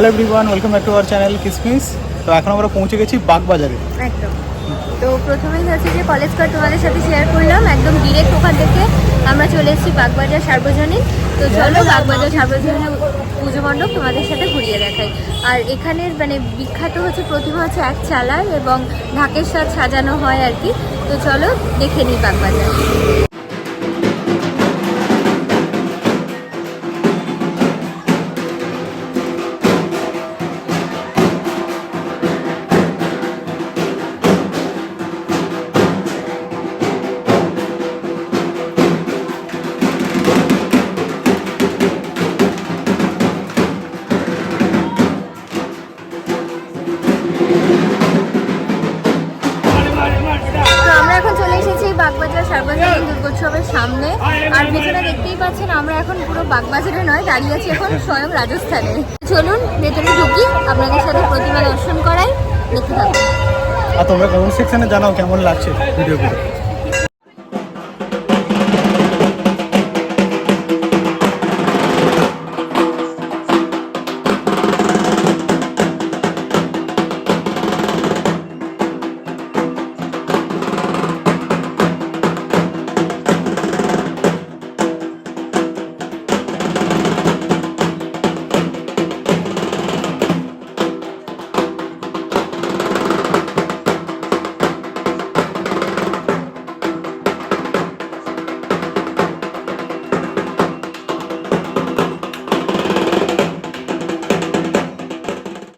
Hello everyone welcome back to our channel কিসমিস তো এখন আমরা পৌঁছে গেছি বাগবাজারে। একদম। তো প্রথমেই হচ্ছে যে কলেজ কার্ড তোমাদের সাথে শেয়ার করলাম, একদম ডিরেক্ট ওখান থেকে আমরা চলে এসেছি বাগবাজার সার্বজনীন। তো চলো বাগবাজার সার্বজনীন পুজো মণ্ডপ তোমাদের সাথে ঘুরিয়ে দেখাই। আর এখানের মানে বিখ্যাত হচ্ছে প্রতিমা হচ্ছে এক চালার এবং ঢাকের সাথ সাজানো হয় আর কি। তো চলো দেখে নিই বাগবাজার। বাগবাজার সার্বজনীন দুর্গোৎসবের সামনে। আর পিছনে দেখতেই পাচ্ছেন, আমরা এখন পুরো বাগবাজারে নয়, দাঁড়িয়ে আছি এখন স্বয়ং রাজস্থানে। চলুন, ভেতরে ঢুকি, আপনাদের সাথে প্রতিমা দর্শন করাই। দেখতে থাকুন। জানাও, কেমন লাগছে ভিডিওগুলো?